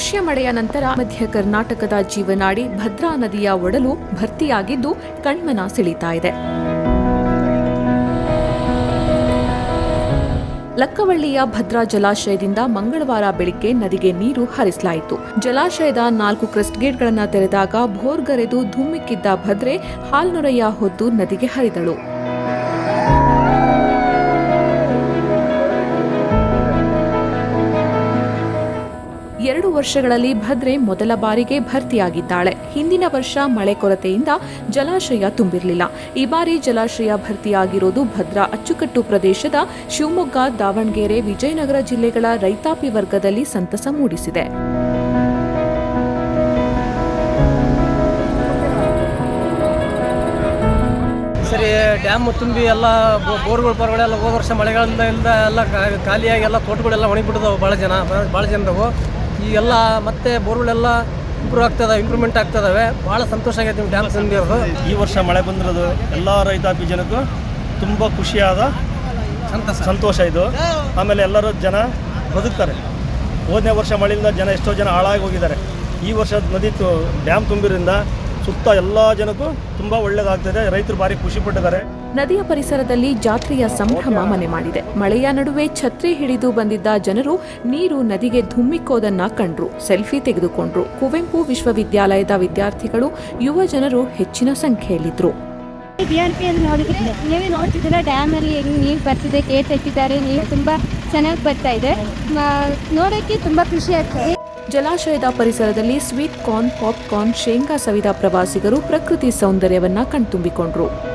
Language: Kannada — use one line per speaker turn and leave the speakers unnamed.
ಪುಷ್ಯ ಮಳೆಯ ನಂತರ ಮಧ್ಯ ಕರ್ನಾಟಕದ ಜೀವನಾಡಿ ಭದ್ರಾ ನದಿಯ ಒಡಲು ಭರ್ತಿಯಾಗಿದ್ದು ಕಣ್ಮನ ಸೆಳೀತಾ ಇದೆ. ಲಕ್ಕವಳ್ಳಿಯ ಭದ್ರಾ ಜಲಾಶಯದಿಂದ ಮಂಗಳವಾರ ಬೆಳಿಗ್ಗೆ ನದಿಗೆ ನೀರು ಹರಿಸಲಾಯಿತು. ಜಲಾಶಯದ ನಾಲ್ಕು ಕ್ರೆಸ್ಟ್ ಗೇಟ್ಗಳನ್ನು ತೆರೆದಾಗ ಭೋರ್ಗರೆದು ಧುಮ್ಮಿಕ್ಕಿದ್ದ ಭದ್ರೆ ಹಾಲ್ನೊರೆಯ ಹೊದ್ದು ನದಿಗೆ ಹರಿದಳು. ಎರಡು ವರ್ಷಗಳಲ್ಲಿ ಭದ್ರೆ ಮೊದಲ ಬಾರಿಗೆ ಭರ್ತಿಯಾಗಿದ್ದಾಳೆ. ಹಿಂದಿನ ವರ್ಷ ಮಳೆ ಕೊರತೆಯಿಂದ ಜಲಾಶಯ ತುಂಬಿರಲಿಲ್ಲ. ಈ ಬಾರಿ ಜಲಾಶಯ ಭರ್ತಿಯಾಗಿರೋದು ಭದ್ರಾ ಅಚ್ಚುಕಟ್ಟು ಪ್ರದೇಶದ ಶಿವಮೊಗ್ಗ, ದಾವಣಗೆರೆ, ವಿಜಯನಗರ ಜಿಲ್ಲೆಗಳ ರೈತಾಪಿ ವರ್ಗದಲ್ಲಿ ಸಂತಸ ಮೂಡಿಸಿದೆ.
ಸರಿ, ಡ್ಯಾಮ್ ತುಂಬಿ ಎಲ್ಲ ಬೋರ್ಗಳು ಪರ್ಗಳೆಲ್ಲ ಹೋದ ವರ್ಷ ಮಳೆಗಾಲದಿಂದ ಎಲ್ಲ ಖಾಲಿಯಾಗಿ ಎಲ್ಲ ತೋಟಗಳೆಲ್ಲ ಒಣಗಿಬಿಟ್ಟಿದಾವೆ. ಭಾಳ ಜನ ಭಾಳ ಜನದವು ಈಗೆಲ್ಲ ಮತ್ತೆ ಬೋರ್ಗಳೆಲ್ಲ ಇಂಪ್ರೂವ್ ಆಗ್ತದೆ ಇಂಪ್ರೂವ್ಮೆಂಟ್ ಆಗ್ತದವೆ. ಭಾಳ ಸಂತೋಷ ಆಗೈತೆ ಡ್ಯಾಮ್ ಸಂದಿರೋದು
ಈ ವರ್ಷ ಮಳೆ ಬಂದಿರೋದು ಎಲ್ಲ ರೈತಾಪಿ ಜನಕ್ಕೂ ತುಂಬ ಖುಷಿಯಾದ ಸಂತೋಷ ಇದು. ಆಮೇಲೆ ಎಲ್ಲರೂ ಜನ ಬದುಕ್ತಾರೆ. ಹೋದನೇ ವರ್ಷ ಮಳೆಯಿಂದ ಜನ ಎಷ್ಟೋ ಜನ ಹಾಳಾಗಿ ಹೋಗಿದ್ದಾರೆ. ಈ ವರ್ಷ ನದಿ ತು ಡ್ಯಾಮ್ ತುಂಬಿರಿಂದ ಸುತ್ತ ಎಲ್ಲ ಜನಕ್ಕೂ ತುಂಬಾ ಒಳ್ಳೆಯದಾಗ್ತದೆ ರೈತರು ಭಾರಿ ಖುಷಿ ಪಟ್ಟಿದ್ದಾರೆ.
ನದಿಯ ಪರಿಸರದಲ್ಲಿ ಜಾತ್ರೆಯ ಸಂಭ್ರಮ ಮನೆ ಮಾಡಿದೆ. ಮಳೆಯ ನಡುವೆ ಛತ್ರಿ ಹಿಡಿದು ಬಂದಿದ್ದ ಜನರು ನೀರು ನದಿಗೆ ಧುಮ್ಮಿಕ್ಕೋದನ್ನ ಕಂಡ್ರು. ಸೆಲ್ಫಿ ತೆಗೆದುಕೊಂಡ್ರು. ಕುವೆಂಪು ವಿಶ್ವವಿದ್ಯಾಲಯದ ವಿದ್ಯಾರ್ಥಿಗಳು ಯುವ ಜನರು ಹೆಚ್ಚಿನ ಸಂಖ್ಯೆಯಲ್ಲಿದ್ದರು
ಬಿ ಆರ್ ಪಿ ಅಲ್ಲಿ ನೋಡಿದ್ರೆ ನೀವೇ ನೋಡ್ತಿದ್ದೀರ ಡ್ಯಾಮಲ್ಲಿ ಹೆಂಗೆ ನೀರು ಬರ್ತಿದೆ ಗೇಟ್ ಎತ್ತಿದ್ದಾರೆ ನೀರು ತುಂಬ ಚೆನ್ನಾಗಿ ಬರ್ತಾ ಇದೆ. ನೋಡೋಕೆ ತುಂಬಾ ತುಂಬ ಖುಷಿ ಆಗ್ತದೆ.
ಜಲಾಶಯದ ಪರಿಸರದಲ್ಲಿ ಸ್ವೀಟ್ ಕಾರ್ನ್ ಪಾಪ್ಕಾರ್ನ್ ಶೇಂಗಾ ಸವಿದ ಪ್ರವಾಸಿಗರು ಪ್ರಕೃತಿ ಸೌಂದರ್ಯವನ್ನ ಕಣ್ತುಂಬಿಕೊಂಡ್ರು.